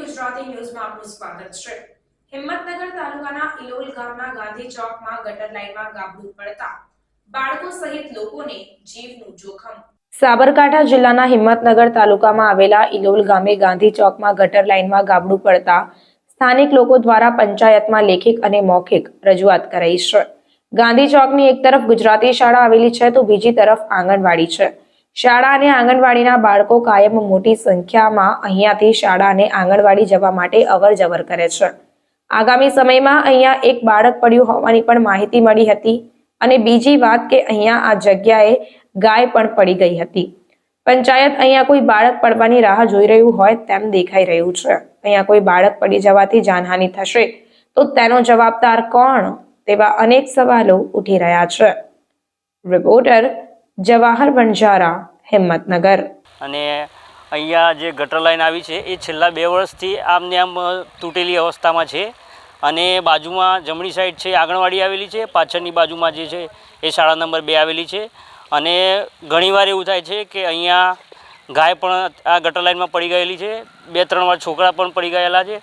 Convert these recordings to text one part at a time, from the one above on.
ગુજરાતી ન્યૂઝમાં આપનું સ્વાગત છે. હિંમતનગર તાલુકાના ઇલોલ ગામના ગાંધી ચોકમાં ગટર લાઇનમાં ગાબડું પડતા બાળકો સહિત લોકોને જીવનું જોખમ. સાબરકાંઠા જિલ્લાના હિંમતનગર તાલુકામાં આવેલા ઇલોલ ગામે ગાંધી ચોકમાં ગટર લાઇનમાં ગાબડું પડતા સ્થાનિક લોકો દ્વારા પંચાયતમાં લેખિત અને મૌખિક રજૂઆત કરાઈ છે. ગાંધી ચોકની એક તરફ ગુજરાતી શાળા આવેલી છે તો બીજી તરફ આંગણવાડી છે. શાળા અને આંગણવાડીના બાળકો કાયમ મોટી સંખ્યામાં અહીંયાથી શાળા અને આંગણવાડી જવા માટે અવર કરે છે. આગામી સમયમાં અહીંયા એક બાળક પડ્યું હોવાની પણ માહિતી મળી હતી અને બીજી વાત કે અહીંયા આ જગ્યાએ ગાય પણ પડી ગઈ હતી. પંચાયત અહીંયા કોઈ બાળક પડવાની રાહ જોઈ રહ્યું હોય તેમ દેખાઈ રહ્યું છે. અહીંયા કોઈ બાળક પડી જવાથી જાનહાનિ થશે તો તેનો જવાબદાર કોણ તેવા અનેક સવાલો ઉઠી રહ્યા છે. રિપોર્ટર જવાહર બંજારા હિંમતનગર. અને અહીંયા જે ગટર લાઈન આવી છે, એ છેલ્લા બે વર્ષથી આમને આમ તૂટેલી અવસ્થામાં છે. અને બાજુમાં જમણી સાઈડ છે, આંગણવાડી આવેલી છે, પાછળની બાજુમાં જે છે, એ શાળા નંબર બે આવેલી છે. અને ઘણીવાર એવું થાય છે કે અહીંયા ગાય પણ આ ગટર લાઈનમાં પડી ગયેલી છે બે ત્રણ વાર છોકરા પણ પડી ગયેલા છે.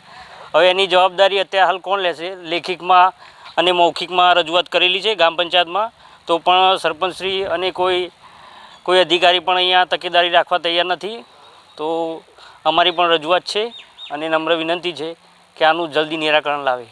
હવે એની જવાબદારી અત્યારે હાલ કોણ લેશે? લેખિકમાં અને મૌખિકમાં રજૂઆત કરેલી છે ગ્રામ પંચાયતમાં. તો પણ સરપંચશ્રી અને કોઈ કોઈ અધિકારી પણ અહીંયા તકેદારી રાખવા તૈયાર નથી. તો અમારી પણ રજૂઆત છે અને નમ્ર વિનંતી છે કે આનું જલ્દી નિરાકરણ લાવે.